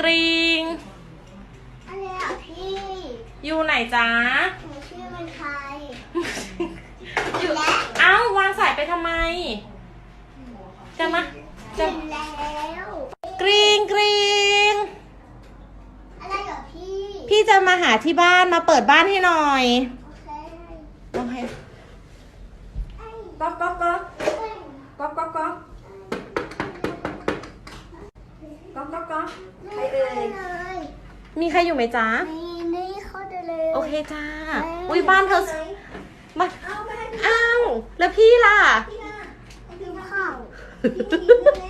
กริงอะไรอะพี่อยู่ไหนจ๊ะหนูชื่อมันใครอยู่และเอ้าวางสายไปทำไม จะมาจะเห็นแล้วกริงกริงอะไรเหรอพี่พี่จะมาหาที่บ้านมาเปิดบ้านให้หน่อยโอเคโอเคไอ้ก๊อกก๊อกก๊อกไอ้ก๊อกก๊อกก๊อก ก๊อกก๊อกก๊อกใครเอ่ยเลยมีใครอยู่ไหมจ๊ะนี่นี่เข้าได้เลยโอเคจ้าอุ้ยบ้านเธอมาเอาไปให้พี่อ้าวแล้วพี่ล่ะพี่นะไปกินข้าวเ